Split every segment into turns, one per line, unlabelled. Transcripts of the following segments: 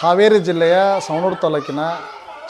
ಹಾವೇರಿ ಜಿಲ್ಲೆಯ ಸವಣೂರು ತಾಲೂಕಿನ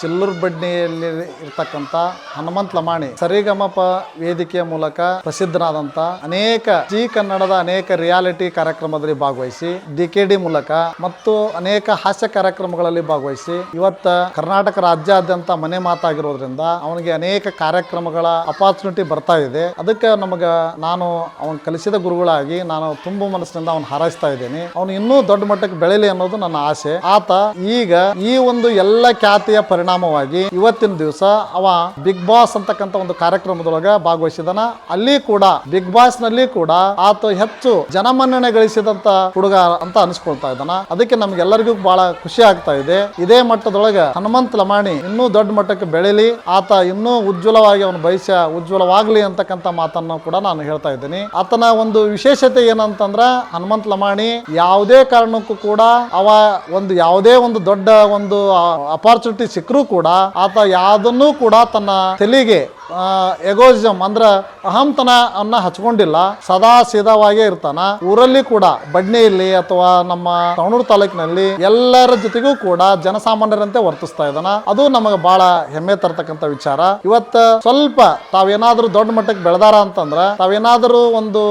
ಚಿಲ್ಲೂರು ಬಡ್ನಿಯಲ್ಲಿ ಇರ್ತಕ್ಕಂಥ ಹನುಮಂತ ಲಮಾಣಿ, ಸರಿಗಮಪ ವೇದಿಕೆಯ ಮೂಲಕ ಪ್ರಸಿದ್ಧನಾದಂಥ ಅನೇಕ ಜಿ ಕನ್ನಡದ ಅನೇಕ ರಿಯಾಲಿಟಿ ಕಾರ್ಯಕ್ರಮದಲ್ಲಿ ಭಾಗವಹಿಸಿ ಡಿಕೆಡಿ ಮೂಲಕ ಮತ್ತು ಅನೇಕ ಹಾಸ್ಯ ಕಾರ್ಯಕ್ರಮಗಳಲ್ಲಿ ಭಾಗವಹಿಸಿ, ಇವತ್ತ ಕರ್ನಾಟಕ ರಾಜ್ಯಾದ್ಯಂತ ಮನೆ ಮಾತಾಗಿರೋದ್ರಿಂದ ಅವನಿಗೆ ಅನೇಕ ಕಾರ್ಯಕ್ರಮಗಳ ಅಪಾರ್ಚುನಿಟಿ ಬರ್ತಾ ಇದೆ. ಅದಕ್ಕೆ ನಮಗ ನಾನು ಅವನ್ ಕಲಿಸಿದ ಗುರುಗಳಾಗಿ ನಾನು ತುಂಬ ಮನಸ್ಸಿನಿಂದ ಅವನು ಹಾರೈಸ್ತಾ ಇದ್ದೇನೆ. ಅವನು ಇನ್ನೂ ದೊಡ್ಡ ಮಟ್ಟಕ್ಕೆ ಬೆಳೆಯಲಿ ಅನ್ನೋದು ನನ್ನ ಆಸೆ. ಆತ ಈಗ ಈ ಒಂದು ಎಲ್ಲ ಖ್ಯಾತಿಯ ಪರಿಣಾಮವಾಗಿ ಇವತ್ತಿನ ದಿವಸ ಅವ ಬಿಗ್ ಬಾಸ್ ಅಂತಕ್ಕಂತ ಒಂದು ಕಾರ್ಯಕ್ರಮದೊಳಗ ಭಾಗವಹಿಸಿದನ. ಅಲ್ಲಿ ಕೂಡ, ಬಿಗ್ ಬಾಸ್ನಲ್ಲಿ ಕೂಡ ಆತ ಹೆಚ್ಚು ಜನಮನ್ನಣೆ ಗಳಿಸಿದಂತ ಹುಡುಗ ಅಂತ ಅನಿಸ್ಕೊಳ್ತಾ ಇದ್ದಾನ. ಅದಕ್ಕೆ ನಮ್ಗೆಲ್ಲರಿಗೂ ಬಹಳ ಖುಷಿ ಆಗ್ತಾ ಇದೆ. ಇದೇ ಮಟ್ಟದೊಳಗ ಹನುಮಂತ ಲಮಾಣಿ ಇನ್ನೂ ದೊಡ್ಡ ಮಟ್ಟಕ್ಕೆ ಬೆಳೆಯಲಿ ಆತ ಇನ್ನೂ ಉಜ್ವಲವಾಗಿ ಅವನ ಭವಿಷ್ಯ ಉಜ್ವಲವಾಗ್ಲಿ ಅಂತಕ್ಕಂಥ ಮಾತನ್ನು ಕೂಡ ನಾನು ಹೇಳ್ತಾ ಇದ್ದೀನಿ. ಆತನ ಒಂದು ವಿಶೇಷತೆ ಏನಂತಂದ್ರ, ಹನುಮಂತ ಲಮಾಣಿ ಯಾವುದೇ ಕಾರಣಕ್ಕೂ ಕೂಡ ಅವ ಒಂದು ಯಾವುದೇ ಒಂದು ದೊಡ್ಡ ಒಂದು ಅಪಾರ್ಚುನಿಟಿ ಸಿಕ್ಕರೂ ಕೂಡ ಆತ ಯಾವುದನ್ನೂ ಕೂಡ ತನ್ನ ತಲೆಗೆ ಎಗೋಯಿಸಮ್ ಅಂದ್ರ ಅಹಂತನ ಅನ್ನ ಹಚ್ಕೊಂಡಿಲ್ಲ, ಸದಾ ಸೀದಾವಾಗೇ ಇರ್ತಾನ. ಊರಲ್ಲಿ ಕೂಡ, ಬಡ್ನಿಯಲ್ಲಿ ಅಥವಾ ನಮ್ಮ ಸವಣೂರು ತಾಲೂಕಿನಲ್ಲಿ ಎಲ್ಲರ ಜೊತೆಗೂ ಕೂಡ ಜನಸಾಮಾನ್ಯರಂತೆ ವರ್ತಿಸ್ತಾ ಇದ್ದಾನ. ಅದು ನಮಗೆ ಬಹಳ ಹೆಮ್ಮೆ ತರ್ತಕ್ಕಂಥ ವಿಚಾರ. ಇವತ್ತ ಸ್ವಲ್ಪ ತಾವೇನಾದ್ರೂ ದೊಡ್ಡ ಮಟ್ಟಕ್ಕೆ ಬೆಳೆದಾರ ಅಂತಂದ್ರ, ತಾವೇನಾದ್ರೂ ಒಂದು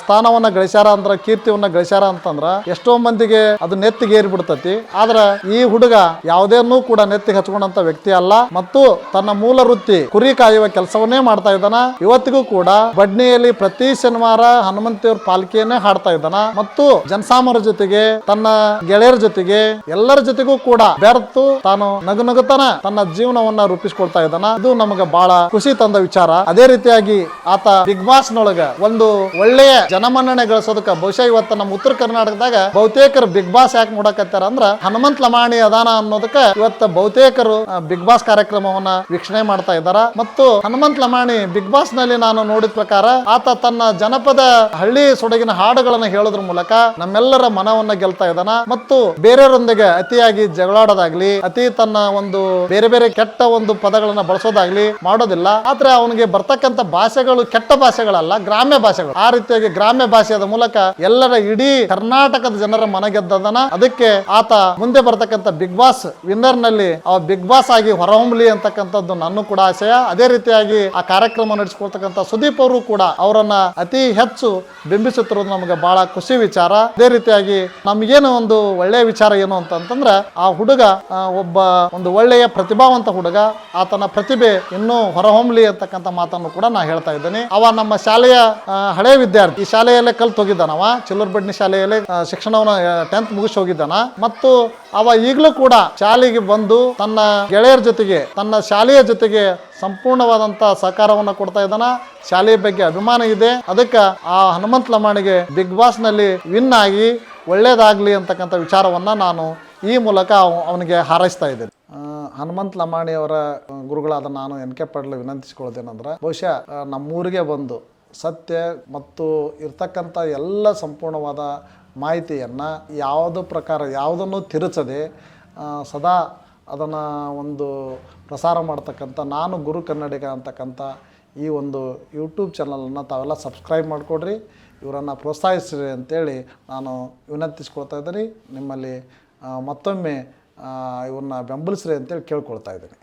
ಸ್ಥಾನವನ್ನ ಗಳಿಸ್ಯಾರ ಅಂದ್ರ, ಕೀರ್ತಿಯನ್ನ ಗಳಿಸ್ಯಾರ ಅಂತಂದ್ರ, ಎಷ್ಟೋ ಮಂದಿಗೆ ಅದು ನೆತ್ತಿಗೆ ಬಿಡ್ತತಿ ಆದ್ರ ಈ ಹುಡುಗ ಯಾವುದೇನೂ ಕೂಡ ನೆತ್ತಿಗೆ ಹಚ್ಕೊಂಡಂತ ವ್ಯಕ್ತಿ ಅಲ್ಲ. ಮತ್ತು ತನ್ನ ಮೂಲ ವೃತ್ತಿ ಕುರಿ ಕಾಯುವ ಕೆಲಸವನ್ನೇ ಮಾಡ್ತಾ ಇದ್ದಾನ. ಇವತ್ತಿಗೂ ಕೂಡ ಬಡ್ನಿಯಲ್ಲಿ ಪ್ರತಿ ಶನಿವಾರ ಹನುಮಂತಿಯವ್ರ ಪಾಲಿಕೆಯನ್ನೇ ಹಾಡ್ತಾ ಇದ್ದಾನ. ಮತ್ತು ಜನಸಾಮರ ಜೊತೆಗೆ, ತನ್ನ ಗೆಳೆಯರ ಜೊತೆಗೆ, ಎಲ್ಲರ ಜೊತೆಗೂ ಕೂಡ ಬೆರೆತು ತಾನು ನಗು ನಗುತನ ತನ್ನ ಜೀವನವನ್ನ ರೂಪಿಸ್ಕೊಳ್ತಾ ಇದ್ದಾನ. ಇದು ನಮಗೆ ಬಹಳ ಖುಷಿ ತಂದ ವಿಚಾರ. ಅದೇ ರೀತಿಯಾಗಿ ಆತ ಬಿಗ್ ಬಾಸ್ ನೊಳಗ ಒಂದು ಒಳ್ಳೆಯ ಜನಮನ್ನಣೆ ಗಳಿಸೋದಕ್ಕ ಬಹುಶಃ ಇವತ್ತು ನಮ್ಮ ಉತ್ತರ ಕರ್ನಾಟಕದಾಗ ಬಹುತೇಕರು ಬಿಗ್ ಬಾಸ್ ಯಾಕೆ ನೋಡಕತ್ತಾರ ಅಂದ್ರ ಹನುಮಂತ ಲಮಾಣಿ ಅದಾನ ಅನ್ನೋದಕ್ಕ ಇವತ್ತು ಬಹುತೇಕರು ಬಿಗ್ ಬಾಸ್ ಕಾರ್ಯಕ್ರಮವನ್ನ ವೀಕ್ಷಣೆ ಮಾಡ್ತಾ ಇದ್ದಾರ. ಮತ್ತು ಹನುಮಂತ ಲಮಾಣಿ ಬಿಗ್ ಬಾಸ್ನಲ್ಲಿ ನಾನು ನೋಡಿದ ಪ್ರಕಾರ ಆತ ತನ್ನ ಜನಪದ ಹಳ್ಳಿ ಸೊಡಗಿನ ಹಾಡುಗಳನ್ನು ಹೇಳೋದ್ರ ಮೂಲಕ ನಮ್ಮೆಲ್ಲರ ಮನವನ್ನ ಗೆಲ್ತಾ ಇದ್ದಾನ ಮತ್ತು ಬೇರೆಯವರೊಂದಿಗೆ ಅತಿಯಾಗಿ ಜಗಳಾಡೋದಾಗ್ಲಿ, ಅತಿ ತನ್ನ ಒಂದು ಬೇರೆ ಬೇರೆ ಕೆಟ್ಟ ಒಂದು ಪದಗಳನ್ನ ಬಳಸೋದಾಗ್ಲಿ ಮಾಡೋದಿಲ್ಲ. ಆದ್ರೆ ಅವನಿಗೆ ಬರ್ತಕ್ಕಂಥ ಭಾಷೆಗಳು ಕೆಟ್ಟ ಭಾಷೆಗಳಲ್ಲ, ಗ್ರಾಮ್ಯ ಭಾಷೆಗಳು. ಆ ರೀತಿಯಾಗಿ ಗ್ರಾಮ್ಯ ಭಾಷೆಯ ಮೂಲಕ ಎಲ್ಲರ ಇಡೀ ಕರ್ನಾಟಕದ ಜನರ ಮನ ಗೆದ್ದದನ ಅದಕ್ಕೆ ಆತ ಮುಂದೆ ಬರ್ತಕ್ಕಂಥ ಬಿಗ್ ಬಾಸ್ ವಿನ್ನರ್ನಲ್ಲಿ ಆ ಬಿಗ್ ಬಾಸ್ ಆಗಿ ಹೊರಹೊಮ್ಮಲಿ ಅಂತಕ್ಕಂಥದ್ದು ನನ್ನ ಕೂಡ ಆಶಯ ಅದೇ ರೀತಿಯಾಗಿ ಆ ಕಾರ್ಯಕ್ರಮ ನಡೆಸಿಕೊಳ್ತಕ್ಕಂಥ ಸುದೀಪ್ ಅವರು ಕೂಡ ಅವರನ್ನ ಅತಿ ಹೆಚ್ಚು ಬಿಂಬಿಸುತ್ತಿರೋದು ನಮಗೆ ಬಹಳ ಖುಷಿ ವಿಚಾರ. ಅದೇ ರೀತಿಯಾಗಿ ನಮಗೇನು ಒಂದು ಒಳ್ಳೆಯ ವಿಚಾರ ಏನು ಅಂತಂತಂದ್ರೆ, ಆ ಹುಡುಗ ಒಬ್ಬ ಒಂದು ಒಳ್ಳೆಯ ಪ್ರತಿಭಾವಂತ ಹುಡುಗ, ಆತನ ಪ್ರತಿಭೆ ಇನ್ನೂ ಹೊರಹೊಮ್ಮಲಿ ಅಂತಕ್ಕಂಥ ಮಾತನ್ನು ಕೂಡ ನಾ ಹೇಳ್ತಾ ಇದ್ದೇನೆ. ಅವ ನಮ್ಮ ಶಾಲೆಯ ಹಳೆ ವಿದ್ಯಾರ್ಥಿ. ಈ ಶಾಲೆಯಲ್ಲೇ ಕಲ್ತು ಹೋಗಿದ್ದಾನವ. ಚಿಲ್ಲೂರು ಬಡ್ನಿ ಶಾಲೆಯಲ್ಲೇ ಶಿಕ್ಷಣವನ್ನ ಟೆಂತ್ ಮುಗಿಸಿ ಹೋಗಿದ್ದಾನ. ಮತ್ತು ಅವ ಈಗಲೂ ಕೂಡ ಶಾಲೆಗೆ ಬಂದು ತನ್ನ ಗೆಳೆಯರ ಜೊತೆಗೆ, ತನ್ನ ಶಾಲೆಯ ಜೊತೆಗೆ ಸಂಪೂರ್ಣವಾದಂಥ ಸಹಕಾರವನ್ನು ಕೊಡ್ತಾ ಇದ್ದಾನ. ಶಾಲೆಯ ಬಗ್ಗೆ ಅಭಿಮಾನ ಇದೆ. ಅದಕ್ಕೆ ಆ ಹನುಮಂತ ಲಮಾಣಿಗೆ ಬಿಗ್ ಬಾಸ್ನಲ್ಲಿ ವಿನ್ ಆಗಿ ಒಳ್ಳೇದಾಗಲಿ ಅಂತಕ್ಕಂಥ ವಿಚಾರವನ್ನು ನಾನು ಈ ಮೂಲಕ ಅವ- ಅವನಿಗೆ ಹಾರೈಸ್ತಾ ಇದ್ದೇನೆ. ಹನುಮಂತ ಲಮಾಣಿ ಅವರ ಗುರುಗಳಾದ ನಾನು ಎನ್ ಕೆ ಪಡ್ಲು ವಿನಂತಿಸಿಕೊಳ್ಳೋದೇನೆಂದ್ರೆ, ಬಹುಶಃ ನಮ್ಮೂರಿಗೆ ಬಂದು ಸತ್ಯ ಮತ್ತು ಇರ್ತಕ್ಕಂಥ ಎಲ್ಲ ಸಂಪೂರ್ಣವಾದ ಮಾಹಿತಿಯನ್ನು ಯಾವುದು ಪ್ರಕಾರ ಯಾವುದನ್ನು ತಿರುಚದೆ ಸದಾ ಅದನ್ನು ಒಂದು ಪ್ರಸಾರ ಮಾಡ್ತಕ್ಕಂಥ, ನಾನು ಗುರು ಕನ್ನಡಿಗ ಅಂತಕ್ಕಂಥ ಈ ಒಂದು ಯೂಟ್ಯೂಬ್ ಚಾನಲನ್ನು ತಾವೆಲ್ಲ ಸಬ್ಸ್ಕ್ರೈಬ್ ಮಾಡಿಕೊಡ್ರಿ. ಇವರನ್ನು ಪ್ರೋತ್ಸಾಹಿಸ್ರಿ ಅಂತೇಳಿ ನಾನು ವಿನಂತಿಸ್ಕೊಳ್ತಾ ಇದ್ದೀನಿ. ನಿಮ್ಮಲ್ಲಿ ಮತ್ತೊಮ್ಮೆ ಇವ್ರನ್ನ ಬೆಂಬಲಿಸ್ರಿ ಅಂತೇಳಿ ಕೇಳ್ಕೊಳ್ತಾ ಇದ್ದೀನಿ.